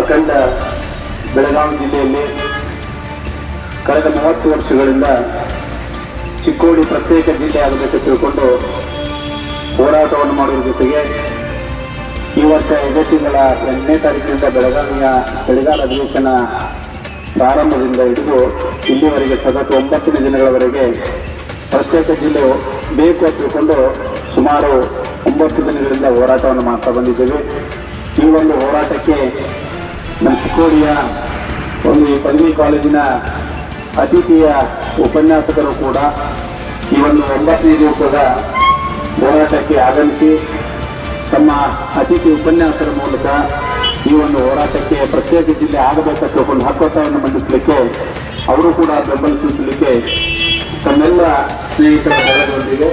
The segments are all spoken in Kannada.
ಅಖಂಡ ಬೆಳಗಾವಿ ಜಿಲ್ಲೆಯಲ್ಲಿ ಕಳೆದ ಮೂವತ್ತು ವರ್ಷಗಳಿಂದ ಚಿಕ್ಕೋಡಿ ಪ್ರತ್ಯೇಕ ಜಿಲ್ಲೆ ಆಗಬೇಕು ತಿಳ್ಕೊಂಡು ಹೋರಾಟವನ್ನು ಮಾಡುವ ಜೊತೆಗೆ ಈ ವರ್ಷ ಇದೇ ತಿಂಗಳ ಎಂಟನೇ ತಾರೀಕಿನಿಂದ ಬೆಳಗಾವಿಯ ಚಳಿಗಾಲ ಅಧಿವೇಶನ ಪ್ರಾರಂಭದಿಂದ ಹಿಡಿದು ಇಲ್ಲಿವರೆಗೆ ಸತತ ಒಂಬತ್ತನೇ ದಿನಗಳವರೆಗೆ ಪ್ರತ್ಯೇಕ ಜಿಲ್ಲೆ ಬೇಕು ತಿಳ್ಕೊಂಡು ಸುಮಾರು ಒಂಬತ್ತು ದಿನಗಳಿಂದ ಹೋರಾಟವನ್ನು ಮಾಡ್ತಾ ಬಂದಿದ್ದೇವೆ. ಈ ಒಂದು ಹೋರಾಟಕ್ಕೆ ನಮ್ಮ ಚಿಕ್ಕೋಡಿಯ ಒಂದು ಪದವಿ ಕಾಲೇಜಿನ ಅತಿಥಿಯ ಉಪನ್ಯಾಸಕರು ಕೂಡ ಈ ಒಂದು ಒಂಬತ್ತನೇ ದಿವಸದ ಹೋರಾಟಕ್ಕೆ ಆಗಮಿಸಿ ತಮ್ಮ ಅತಿಥಿ ಉಪನ್ಯಾಸರ ಮೂಲಕ ಈ ಒಂದು ಹೋರಾಟಕ್ಕೆ ಪ್ರತ್ಯೇಕ ಜಿಲ್ಲೆ ಆಗಬೇಕಂತ ಒಂದು ಹಕ್ಕೊತ್ತಾಯನ್ನು ಮಂಡಿಸಲಿಕ್ಕೆ ಅವರು ಕೂಡ ಬೆಂಬಲ ಸೂಚಿಸಲಿಕ್ಕೆ ತನ್ನೆಲ್ಲ ಸ್ನೇಹಿತರ ಬೆಳೆದೊಂದಿಗೆ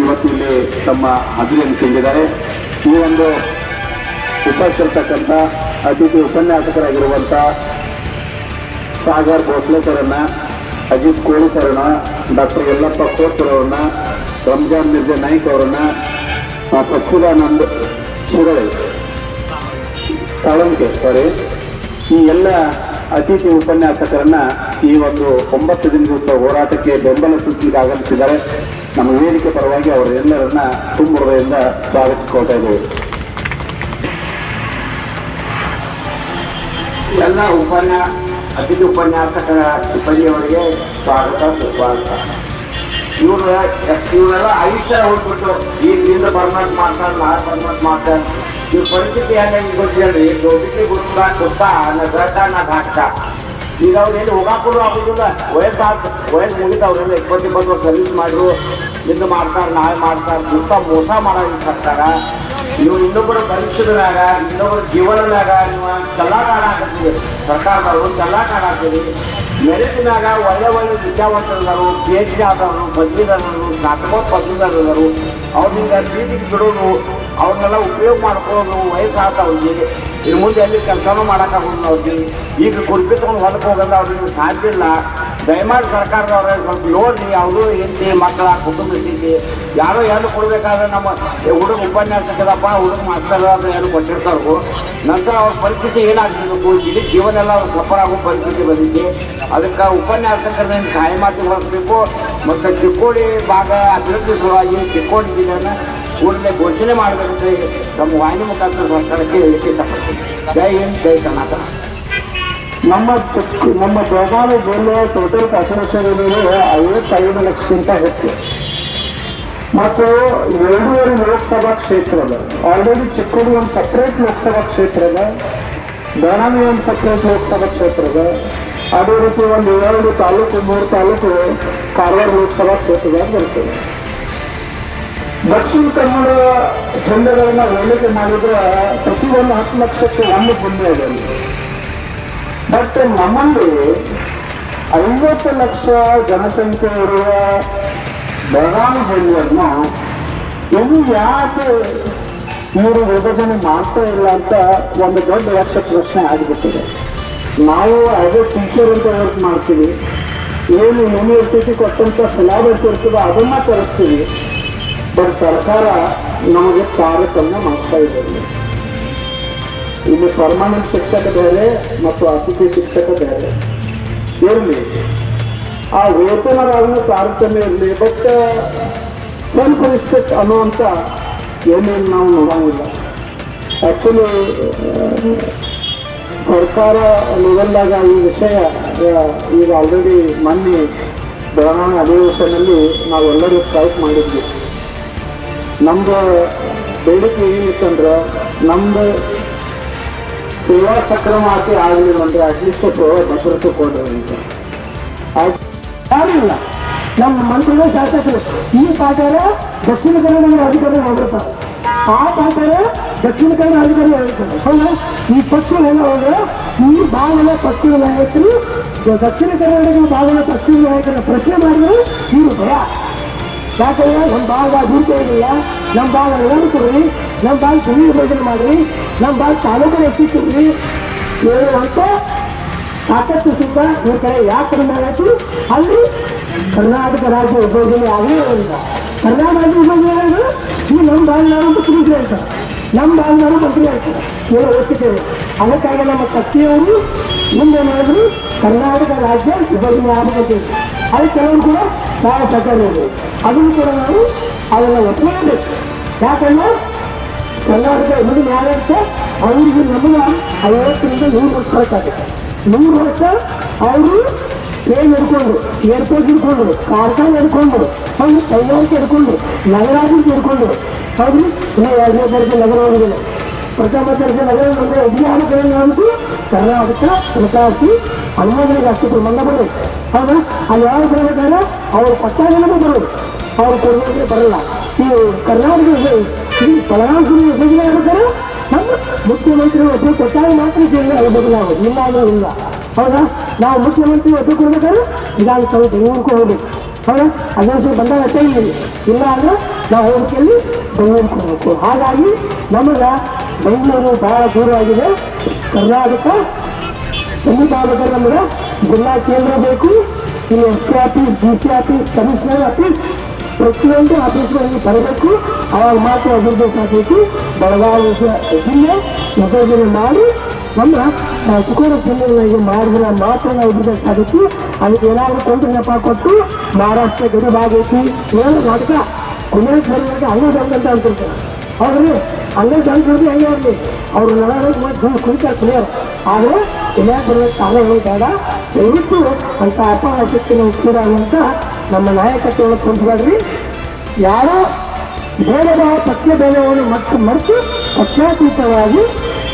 ಇವತ್ತು ಇಲ್ಲಿ ತಮ್ಮ ಹಾಜರಿಯನ್ನು ಕೇಳಿದ್ದಾರೆ ಈ ಒಂದು ಉಪಸ್ಥಿರ್ತಕ್ಕಂಥ ಅತಿಥಿ ಉಪನ್ಯಾಸಕರಾಗಿರುವಂಥ ಸಾಗರ್ ಭೋಸ್ಲೇಕರನ್ನ ಅಜಿತ್ ಕೋಳಿಕರನ್ನ ಡಾಕ್ಟರ್ ಯಲ್ಲಪ್ಪ ಕೋಟ್ರವ್ರನ್ನ ರಂಜಾನ್ ಮಿರ್ಜಾ ನಾಯ್ಕ್ ಅವರನ್ನ ಸಚ್ಚಿದಾನಂದ್ ಶಿರಳೆ ಸಾಳಂಕೆ ಸಾರಿ ಈ ಎಲ್ಲ ಅತಿಥಿ ಉಪನ್ಯಾಸಕರನ್ನ ಈ ಒಂದು ಒಂಬತ್ತು ದಿನದ ಹೋರಾಟಕ್ಕೆ ಬೆಂಬಲ ಸೂಚಿಗೆ ಆಗಮಿಸಿದ್ದಾರೆ. ನಮ್ಮ ವೇದಿಕೆ ಪರವಾಗಿ ಅವರೆಲ್ಲರನ್ನ ತುಂಬ ಹೃದಯದಿಂದ ಸ್ವಾಗತಿಸ್ಕೊಳ್ತಾ ಇದ್ದೇವೆ. ಎಲ್ಲ ಉಪನ್ಯಾ ಅತಿಥಿ ಉಪನ್ಯಾಸಕರ ಸಿಬ್ಬಂದಿಯವರಿಗೆ ಸ್ವಾಗತ, ಸುಸ್ವಾಗತ. ಇವ್ರ ಇವರೆಲ್ಲ ಆಯುಷ್ಯ ಹೋಗ್ಬಿಟ್ಟು ಈಗ ಇಂದ ಬರ್ಮಂಟ್ ಮಾಡ್ತಾರೆ, ನಾಳೆ ಬರ್ಮಂಟ್ ಮಾಡ್ತಾರೆ. ಇವ್ರ ಪರಿಸ್ಥಿತಿ ಹೆಂಗೆ ಗೊತ್ತೇಳ್ರಿ ದೊಡ್ಡಕ್ಕೆ ಗುರುತ ಗೊತ್ತಾ ನಾ ಗಡ್ಡ ನಾ ಘಾಟ ಈಗ ಅವ್ರು ಏನು ಹೋಗಾಕೂರು ಆಗೋದಿಲ್ಲ. ವಯಸ್ಸಾದ, ವಯಸ್ಸು ಮುಗಿದ ಅವರೆಲ್ಲ ಇಪ್ಪತ್ತು ಇಪ್ಪತ್ತು ಸರ್ವಿಸ್ ಮಾಡಿದ್ರು. ಇಂದು ಮಾಡ್ತಾರೆ, ನಾಳೆ ಮಾಡ್ತಾರೆ. ಗುತ್ತ ಮೋಸ ಮಾಡೋದಕ್ಕೆ ಸರ್ಕಾರ. ನೀವು ಇನ್ನೊಬ್ಬರ ಭವಿಷ್ಯದ ಮ್ಯಾಗ ಇನ್ನೊಬ್ಬರ ಜೀವನ ಮ್ಯಾಗ ನೀವು ಚಲ್ಲಾಟ ಆಡಾಕತ್ತೀವಿ ಸರ್ಕಾರದವರು ಚಲ್ಲಾಟ ಆಡಾಕ್ತೀರಿ ಮೆರಿಟ್ ಮ್ಯಾಗ ಒಳ್ಳೆ ಒಳ್ಳೆ ವಿದ್ಯಾವಂತರು ಪಿ ಎಚ್ ಡಿ ಆದವರು ಪದವೀಧರರು ಸ್ನಾತಕೋತ್ ಪದವೀಧರರು ಅವ್ರಿಂದ ಬೀದಿಗೆ ಬಿಡೋದು, ಅವ್ರನ್ನೆಲ್ಲ ಉಪಯೋಗ ಮಾಡ್ಕೊಳ್ಳೋದು ವಯಸ್ಸಾದವ್ರಿಗೆ. ಇನ್ನು ಮುಂದೆ ಎಲ್ಲಿ ಕೆಲಸನೂ ಮಾಡೋಕ್ಕಾಗೋದು ಅವ್ರಿಗೆ. ಈಗ ಕುರ್ಪಿ ತೊಗೊಂಡು ಹೊಲಕ್ಕೆ ಹೋಗೋದು ಅವ್ರಿಗೆ ಸಾಧ್ಯ ಇಲ್ಲ. ದಯಮಾಡಿ ಸರ್ಕಾರದವ್ರೆ, ಸ್ವಲ್ಪ ನೋಡಿರಿ ಅವರು ಹೆಂಡತಿ, ಮಕ್ಕಳ, ಕುಟುಂಬ ಸ್ಥಿತಿ. ಯಾರೋ ಏನು ಕೊಡಬೇಕಾದ್ರೆ ನಮ್ಮ ಹುಡುಗ ಉಪನ್ಯಾಸಕದಪ್ಪ, ಹುಡುಗ ಮಾಸ್ತರ್ ಅಂತ ಏನು ಕೊಟ್ಟಿರ್ತಾರೋ. ನಂತರ ಅವ್ರ ಪರಿಸ್ಥಿತಿ ಏನಾಗ್ತಿರ್ಬೇಕು ಇಡೀ ಜೀವನ ಎಲ್ಲ ಅವ್ರು ಸಫರ್ ಆಗೋ ಪರಿಸ್ಥಿತಿ ಬಂದಿದೆ. ಅದಕ್ಕೆ ಉಪನ್ಯಾಸಕರನ್ನ ಸಹಾಯ ಮಾಡಿ ಬಳಸಬೇಕು ಮತ್ತು ಚಿಕ್ಕೋಡಿ ಭಾಗ ಅಭಿವೃದ್ಧಿ ಸಲುವಾಗಿ ಚಿಕ್ಕೋಡಿ ಜಿಲ್ಲೆಯನ್ನು ಕೂಡಲೇ ಘೋಷಣೆ ಮಾಡಬೇಕು ನಮ್ಮ ವಾಹಿನಿ ಮುಖಾಂತರ ಸರ್ಕಾರಕ್ಕೆ ಹೇಳಿಕೆ ಇಷ್ಟಪಡ್ತೀನಿ. ಜೈ ಹಿಂದ್, ಜೈ ಕರ್ನಾಟಕ. ನಮ್ಮ ನಮ್ಮ ಬೆಳಗಾವಿ ಜಿಲ್ಲೆಯ ಟೋಟಲ್ ಪಾಪ್ಯುಲೇಷನ್ ಐವತ್ತೈದು ಲಕ್ಷಕ್ಕಿಂತ ಹೆಚ್ಚು. ಮತ್ತು ಎರಡೂವರೆ ಲೋಕಸಭಾ ಕ್ಷೇತ್ರ ಅದ ಆಲ್ರೆಡಿ ಚಿಕ್ಕೋಡಿ ಒಂದು ಸಪ್ರೇಟ್ ಲೋಕಸಭಾ ಕ್ಷೇತ್ರ ಅದ ಬೆಳಗಾವಿ ಒಂದು ಸಪ್ರೇಟ್ ಲೋಕಸಭಾ ಕ್ಷೇತ್ರದ, ಅದ ರೀತಿ ಒಂದು ಏಳು ತಾಲೂಕು, ಮೂರು ತಾಲೂಕು ಕಾರವಾರ ಲೋಕಸಭಾ ಕ್ಷೇತ್ರದಾಗ ಬರ್ತದೆ. ದಕ್ಷಿಣ ಕನ್ನಡ ಜಿಲ್ಲೆಗಳನ್ನ ಹೋಲಿಕೆ ಮಾಡಿದ್ರೆ ಒಂದು ಹತ್ತು ಲಕ್ಷಕ್ಕೆ ಒಂದು ಜಿಲ್ಲೆ ಇದೆ. ಬಟ್ ನಮ್ಮಲ್ಲಿ ಐವತ್ತು ಲಕ್ಷ ಜನಸಂಖ್ಯೆ ಇರುವ ಬೆಳಗಾವಿ ಜಿಲ್ಲೆಯನ್ನು ಇದು ಯಾಕೆ ಇವರು ವಿಭಜನೆ ಮಾಡ್ತಾ ಇಲ್ಲ ಅಂತ ಒಂದು ದೊಡ್ಡ ವರ್ಷ ಪ್ರಶ್ನೆ ಆಗಿಬಿಟ್ಟಿದೆ. ನಾವು ಅದೇ ಟೀಚರ್ ಅಂತ ವರ್ಕ್ ಮಾಡ್ತೀವಿ. ಏನು ಯೂನಿವರ್ಸಿಟಿ ಕೊಟ್ಟಂತ ಸಿಲಾಬಸ್ ಇರ್ತದೆ ಅದನ್ನ ತರಿಸ್ತೀವಿ ಬಟ್ ಸರ್ಕಾರ ನಮಗೆ ತಾರತಮ್ಯ ಮಾಡ್ತಾ ಇದ್ದಾರೆ. ಇಲ್ಲಿ ಪರ್ಮನೆಂಟ್ ಶಿಕ್ಷಕ ಬೇರೆ ಮತ್ತು ಅತಿಥಿ ಶಿಕ್ಷಕ ಬೇರೆ. ಇರಲಿ. ಆ ವೇತನಗಳನ್ನು ತಾರತಮ್ಯ ಇರಲಿ ಬಟ್ ಸೆಲ್ಫ್ ರಿಸ್ಪೆಕ್ಟ್ ಅನ್ನುವಂಥ ಏನೇನು ನಾವು ನೋಡೋಂಗಿಲ್ಲ. ಆ್ಯಕ್ಚುಲಿ ಸರ್ಕಾರ ಲೆವೆಲ್ದಾಗ ಈ ವಿಷಯ ಈಗ ಆಲ್ರೆಡಿ ಮೊನ್ನೆ ಬೆಳಗಾವಿ ಅಧಿವೇಶನದಲ್ಲಿ ನಾವೆಲ್ಲರೂ ಸ್ಟ್ರೈಕ್ ಮಾಡಿದ್ವಿ. ನಮ್ಮದು ಬೇಡಿಕೆ ಏನಿತ್ತಂದ್ರೆ, ನಮ್ದು ಸೇವಾ ಸಕ್ರಮ ಹಾಕಿ ಆಗಲಿಲ್ಲ ಅಂದ್ರೆ ಅಟ್ಲೀಸ್ಟ್ ಭದ್ರತೆ ಅಂತ ಆಯ್ತು. ಯಾರಿಲ್ಲ? ನಮ್ಮ ಮಂತ್ರಿಗಳು ಶಾಸಕರು. ಈ ಪಾಠರ ದಕ್ಷಿಣ ಕನ್ನಡ ಅಧಿಕಾರಿ ಹೋಗಿರ್ತಾರೆ ಆ ಪಾಠರ ದಕ್ಷಿಣ ಕನ್ನಡ ಅಧಿಕಾರಿ ಹೋಗಿರ್ತಾರೆ ಹೌದಾ? ಈ ಪಕ್ಷಗಳೆಲ್ಲ ಹೋದ್ರೆ ಈ ಭಾಗದ ಪಕ್ಷದ ನಾಯಕರು, ದಕ್ಷಿಣ ಕನ್ನಡದ ಭಾಗದ ಪಕ್ಷದ ನಾಯಕರ ಪ್ರಶ್ನೆ ಮಾಡಿದ್ರು ಇವರು ಭಯ. ಯಾಕಂದ್ರೆ ನಮ್ಮ ಭಾಗ ಅಭಿವೃದ್ಧಿ ಆಗಿಲ್ಲ ನಮ್ಮ ಭಾಗ ನಿರಂತರಿ ನಮ್ಮ ಭಾಗ ಜಮೀನು ಯೋಜನೆ ಮಾಡ್ರಿ ನಮ್ಮ ಭಾಗ ತಾಲೂಕು ಹೆಚ್ಚಿಸ್ರಿ ಹೇಳುವಂತ ಸಾಕಷ್ಟು ಸುತ್ತ ಇವ್ರ ಕಡೆ ಯಾಕೆ ಕಡಿಮೆ ಆಯ್ತು? ಅಲ್ಲಿ ಕರ್ನಾಟಕ ರಾಜ್ಯ ವಿಭಜನೆ ಆಗಲೇ ಇಲ್ಲ ಕರ್ನಾಟಕ ರಾಜ್ಯ ವಿಭಜನೆ ಆದ್ರೆ ಈ ನಮ್ಮ ಭಾಗ ಅಂತ ತಿಳಿಸಿ ಅಂತ. ನಮ್ಮ ಭಾಗದವರು ಮಂತ್ರಿ ಆಗ್ತಾರೆ ಏನೋ ಓದ್ತಿದ್ದೇವೆ ಅದಕ್ಕಾಗಿ ನಮ್ಮ ಕತ್ತಿಯವರು ಮುಂದೆ ಮಾಡಿದ್ರು. ಕರ್ನಾಟಕ ರಾಜ್ಯ ವಿಭಜನೆ ಆಗಬೇಕು ಅದು ಕೆಲವರು ಕೂಡ ಸಹಾಯ ಸಹಕಾರ ಇದೆ ಅದನ್ನು ಕೂಡ ನಾವು ಅದನ್ನು ಒಪ್ಪಿಕೊಳ್ಳಬೇಕು. ಯಾಕಂದ್ರೆ ಕರ್ನಾಟಕ ವಿಭಜನೆ ಆಡಳಿತ ಅವರಿಗೆ ನಮಗೆ ಐವತ್ತರಿಂದ ನೂರು ವರ್ಷ ಬೇಕಾಗುತ್ತೆ ನೂರು ವರ್ಷ ಅವರು ಟ್ರೈನ್ ಹಿಡ್ಕೊಂಡ್ರು ಏರ್ಪೋರ್ಟ್ ಹಿಡ್ಕೊಂಡ್ರು ಕಾರ್ಖಾನೆ ಹಿಡ್ಕೊಂಡ್ರು ಅವ್ರು ಕೈಗಾರಿಕೆ ಹಿಡ್ಕೊಂಡು ನಗರಾಭಿವೃದ್ಧಿ ಹಿಡ್ಕೊಂಡ್ರು. ಅವರು ಇನ್ನೂ ಎರಡನೇ ದರ್ಜೆ ನಗರ ಹೋಗಿಲ್ಲ ಪ್ರಥಮ ದರ್ಜೆ ನಗರ ಅಂದರೆ ಅಭಿಯಾನಗಳನ್ನು ಅಂತೂ ಕರ್ನಾಟಕ ಪ್ರಕಾಶಿ ಅನುಮೋದನೆಗೆ ಅಷ್ಟು ಪ್ರಮಾಣ ಬರೋದು. ಹೌದಾ, ಅಲ್ಲಿ ಯಾರು ಬರಬೇಕಾದ್ರೆ ಅವ್ರ ಪಟ್ಟಾಗಲೇ ಬರೋದು. ಅವ್ರು ಕೊಡೋದ್ರೆ ಬರಲ್ಲ. ಈ ಕರ್ನಾಟಕ ಬೆಳಗಾವಿ ವಿಭಜನೆ ಆಗ್ಬೇಕಾದ್ರೆ ನಮ್ಮ ಮುಖ್ಯಮಂತ್ರಿ ಒಬ್ಬರು ಕೊಟ್ಟಾಗ ಮಾತ್ರ ಜಿಲ್ಲೆ ವಿಭಜನೆ ಆಗೋದು ಇಲ್ಲ ಅಂದ್ರೆ ಇಲ್ಲ. ಹೌದಾ? ನಾವು ಮುಖ್ಯಮಂತ್ರಿ ಒಬ್ಬರು ಕೊಡ್ಬೇಕಾದ್ರೆ ವಿಧಾನಸಭೆ ಬೆಂಗಳೂರಿಗೆ ಹೋಗ್ಬೇಕು. ಹೌದಾ? ಅದೇ ಬಂದಾಗ ಟೈಮಲ್ಲಿ ಇಲ್ಲ ಅಂದ್ರೆ ನಾವು ಹೋಗ್ಲಿಕ್ಕೆ ಬೆಂಗಳೂರಿಗೆ ಹೋಗ್ಬೇಕು. ಹಾಗಾಗಿ ನಮಗೆ ಬೆಂಗಳೂರು ಬಹಳ ದೂರ ಆಗಿದೆ. ಕರ್ನಾಟಕ ಸಮೀಪ ಆಗ್ಬೇಕಾದ್ರೆ ನಮಗೆ. ಜಿಲ್ಲಾ ಕೇಂದ್ರ ಬೇಕು. ಇಲ್ಲಿ S C office D C office commissioner office ಪ್ರತಿಯೊಂದು ಆಫೀಸ್ಗಳಲ್ಲಿ ಬರಬೇಕು ಅವಾಗ ಮಾತ್ರ ಅಭಿವೃದ್ಧಿ ಸಾಧಬೇಕು ಬೆಳಗಾವಿ ಜಿಲ್ಲೆ ವಿಭಜನೆ ಮಾಡಿ ನಮ್ಮ ಆ, ಚಿಕ್ಕೋಡಿ ಜಿಲ್ಲೆಗಳಿಗೆ ಮಾಡಿದ್ರೆ ಮಾತ್ರ ನಾವು ಅಭಿವೃದ್ಧಿ ಸಾಧಿಸಿ ಅದಕ್ಕೆ ಏನಾದರೂ ಕೊಂದು ನೆಪ ಕೊಟ್ಟು ಮಹಾರಾಷ್ಟ್ರ ಗಡಿ ಭಾಗೈತಿ ಏನು ನಾಟಕ ಕೊನೆಯ ಸರಿಯಾಗಿ ಹಂಗೆ ಬಂದಂತ ಅಂತಿರ್ತಾರೆ ಹೌದ್ರಿ ಹಂಗೆ ಬಂದ್ರಿ ಹಂಗೆ ಇರಲಿ ಅವ್ರು ನನಗೆ ಕುಳಿತಾರೆ ಕ್ಲಿಯರ್ ಆದರೆ ಇಲ್ಲೇ ಬರಬೇಕು ಕಾರಣಗಳು ಬೇಡ ದಯವಿಟ್ಟು ಅಂತ ಅಪಹಾಸಕ್ಕೆ ನಾವು ಕೂರಾಗುವಂತ ನಮ್ಮ ನಾಯಕತ್ವವನ್ನು ಕುಂತ್ಬೇಡ್ರಿ ಯಾರೋ ಬೇರೆ ಪಕ್ಷ ಭೇದವನ್ನು ಮತ್ತು ಮರೆತು ಪಕ್ಷಾತೀತವಾಗಿ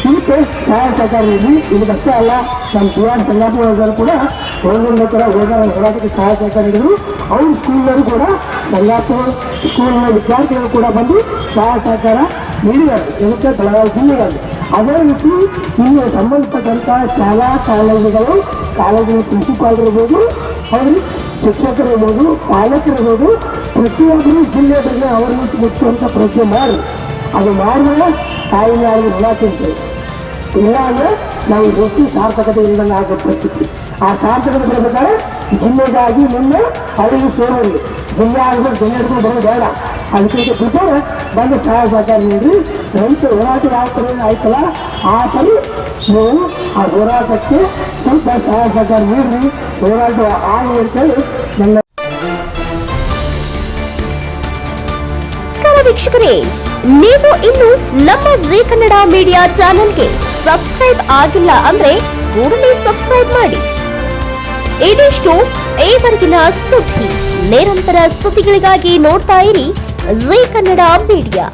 ಇದಕ್ಕೆ ಸಹಾಯ ಸಹಕಾರ ನೀಡಿ ಇದಕ್ಕಷ್ಟೇ ಅಲ್ಲ, ನಮ್ಮ ಆರ್ ಸಂಗಾಪುರದವರು ಕೂಡ ಒಂದೊಂದು ಥರ ಹೋದ ಹೋರಾಟಕ್ಕೆ ಸಹಾಯ ಸಹಕಾರ ನೀಡಿದ್ರು ಅವ್ರ ಸ್ಕೂಲ್ನವರು ಕೂಡ ಸಂಗಾಪುರ ಸ್ಕೂಲ್ನ ವಿದ್ಯಾರ್ಥಿಗಳು ಕೂಡ ಬಂದು ಸಹಾಯ ಸಹಕಾರ ನೀಡಿದ್ದಾರೆ. ಇದಕ್ಕೆ ಬೆಳಗಾವಿ ಜಿಲ್ಲೆಗಳಲ್ಲಿ ಅದೇ ರೀತಿ ಇಲ್ಲಿ ಸಂಬಂಧಪಟ್ಟಂತ ಶಾಲಾ ಕಾಲೇಜುಗಳು, ಕಾಲೇಜಿನ ಪ್ರಿನ್ಸಿಪಾಲ್ರಿರ್ಬೋದು, ಅವರು ಶಿಕ್ಷಕರಿರ್ಬೋದು, ಪಾಲಕರಿರ್ಬೋದು, ಪ್ರತಿಯೊಬ್ಬರು ಜಿಲ್ಲೆ ಬಗ್ಗೆ ಅವರನ್ನು ಮುಚ್ಚುವಂಥ ಪ್ರಯತ್ನ ಮಾಡಿ ಅದು ಮಾಡಿದ್ರೆ ತಾಯಿನ ಋಣ ತಿಂತೀವಿ. ಇಲ್ಲ ಅಂದ್ರೆ ನಾವು ವೃತ್ತಿ ಸಾರ್ಥಕತೆ ಇಲ್ಲದಂಗೆ ಆಗೋ ಪರಿಸ್ಥಿತಿ. ಆ ಸಾರ್ಥಕತೆ ಬರಬೇಕಾದ್ರೆ ಜಿಲ್ಲೆಗಾಗಿ ನಿನ್ನೆ ಅವರಿಗೆ ಸೇರಿಲ್ಲ ಜಿಲ್ಲೆ ಆಗಬೇಕು ಜಿಲ್ಲೆ ಬರೋದು ಬೇಡ. ಅದಕ್ಕೆ ಬಿಟ್ಟರೆ ಬಂದು ಸಹಾಯ ಸಹಕಾರ ನೀಡಿ ರೈತ ಹೋರಾಟ ಯಾವ ಥರ ಆಯ್ತಲ್ಲ? ಆ ಥರ ನೀವು ಆ ಹೋರಾಟಕ್ಕೆ ಸ್ವಲ್ಪ ಸಹಾಯ ಸಹಕಾರ ನೀಡ್ರಿ ಹೋರಾಟ ಆಗಲಿ ಅಂತೇಳಿ ನನ್ನ ವೀಕ್ಷಕರೇ, ನೀವು ಇನ್ನು ನಮ್ಮ ಜಿ ಕನ್ನಡ ಮೀಡಿಯಾ ಚಾನೆಲ್ಗೆ ಸಬ್ಸ್ಕ್ರೈಬ್ ಆಗಿಲ್ಲ ಅಂದ್ರೆ ಕೂಡಲೇ ಸಬ್ಸ್ಕ್ರೈಬ್ ಮಾಡಿ. ಇದಿಷ್ಟು ಈವರೆಗಿನ ಸುದ್ದಿ. ನಿರಂತರ ಸುದ್ದಿಗಳಿಗಾಗಿ ನೋಡ್ತಾ ಇರಿ ಜಿ ಕನ್ನಡ ಮೀಡಿಯಾ.